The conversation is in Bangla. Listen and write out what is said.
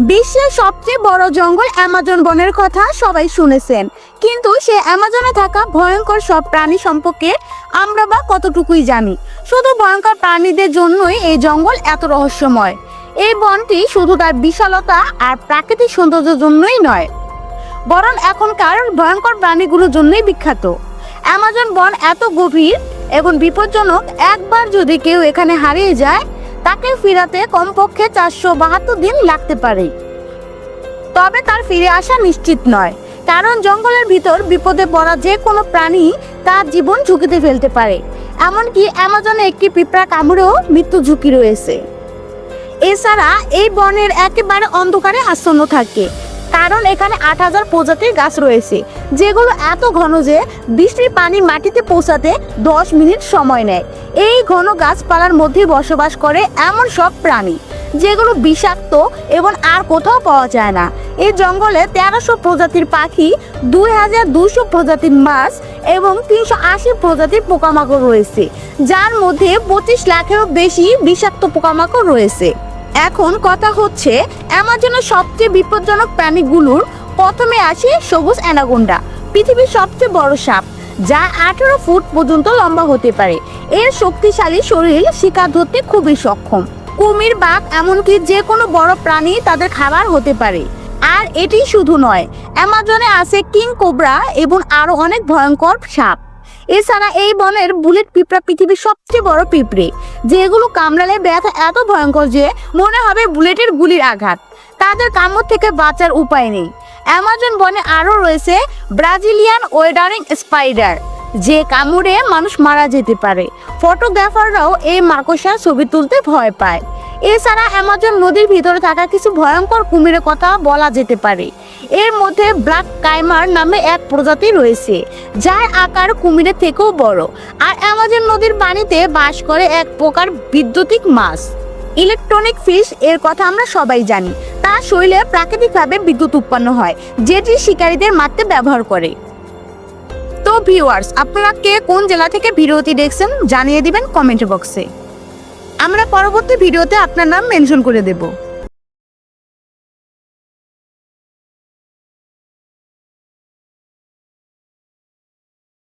বিশ্বের সবচেয়ে বড় জঙ্গল অ্যামাজন বনের কথা সবাই শুনেছেন। কিন্তু সে অ্যামাজনে থাকা ভয়ঙ্কর সব প্রাণী সম্পর্কে আমরা বা কতটুকুই জানি? শুধু ভয়ঙ্কর প্রাণীদের জন্যই এই জঙ্গল এত রহস্যময়। এই বনটি শুধু তার বিশালতা আর প্রাকৃতিক সৌন্দর্যের জন্যই নয়, বরং এখনকার ভয়ঙ্কর প্রাণীগুলোর জন্যই বিখ্যাত। অ্যামাজন বন এত গভীর এবং বিপজ্জনক, একবার যদি কেউ এখানে হারিয়ে যায় তাকে ফিরাতে কমপক্ষে চারশো বাহাত্তর দিন লাগতে পারে। তবে তার ফিরে আসা নিশ্চিত নয়, কারণ জঙ্গলের ভিতর বিপদে পড়া যে কোনো প্রাণী তার জীবন ঝুঁকিতে ফেলতে পারে। এমনকি অ্যামাজনে একটি পিঁপড়া কামড়েও মৃত্যু ঝুঁকি রয়েছে। এছাড়া এই বনের একেবারে অন্ধকারে আচ্ছন্ন থাকে, কারণ এখানে আট হাজার প্রজাতির গাছ রয়েছে, যেগুলো এত ঘন যে বৃষ্টির পানি মাটিতে পৌঁছাতে দশ মিনিট সময় নেয়। এই ঘন গাছপালার মধ্যে বসবাস করে এমন সব প্রাণী, যেগুলো বিষাক্ত এবং আর কোথাও পাওয়া যায় না। এই জঙ্গলে তেরোশো প্রজাতির পাখি, দুই হাজার দুশো প্রজাতির মাছ এবং তিনশো আশি প্রজাতির পোকামাকড় রয়েছে, যার মধ্যে পঁচিশ লাখেরও বেশি বিষাক্ত পোকামাকড় রয়েছে। এখন কথা হচ্ছে, অ্যামাজনের সবচেয়ে বিপজ্জনক প্রাণীগুলোর প্রথমে আসে সবুজ অ্যানাগোন্ডা পৃথিবীর সবচেয়ে বড় সাপ। যা আঠেরো ফুট পর্যন্ত লম্বা হতে পারে। এর শক্তিশালী শরীর শিকার ধরতে খুবই সক্ষম। কুমির, বাঘ এমনকি যে কোনো বড় প্রাণী তাদের খাবার হতে পারে। আর এটি শুধু নয়, অ্যামাজনে আছে কিং কোবরা এবং আরও অনেক ভয়ঙ্কর সাপ। এছাড়া এই বনের বুলেট পিঁপড়া পৃথিবীর সবচেয়ে বড় পিঁপড়ে, যেগুলো কামড়ালে ব্যথা এত ভয়ঙ্কর যে মনে হবে বুলেটের গুলির আঘাত। তাদের কামড় থেকে বাঁচার উপায় নেই। অ্যামাজন বনে আরও রয়েছে ব্রাজিলিয়ান ওয়েডারিং স্পাইডার, যে কামড়ে মানুষ মারা যেতে পারে। ফটোগ্রাফাররাও এই মাকড়সার ছবি তুলতে ভয় পায়। এছাড়া অ্যামাজন নদীর ভিতরে থাকা কিছু ভয়ঙ্কর কুমিরের কথা বলা যেতে পারে। এর মধ্যে ব্ল্যাক কাইমার নামে এক প্রজাতি রয়েছে, যার আকার কুমিরের থেকেও বড়। আর অ্যামাজন নদীর পানিতে বাস করে এক প্রকার বিদ্যুতিক মাছ। ইলেকট্রনিক ফিশ এর কথা আমরা সবাই জানি। তা শৈলে প্রাকৃতিকভাবে বিদ্যুৎ উৎপন্ন হয়, যেটি শিকারীদের মারতে ব্যবহার করে। তো ভিউয়ার্স আপনারা কে কোন জেলা থেকে ভিডিওটি দেখছেন জানিয়ে দিবেন কমেন্ট বক্সে। আমরা পরবর্তী ভিডিওতে আপনার নাম মেনশন করে দেবো।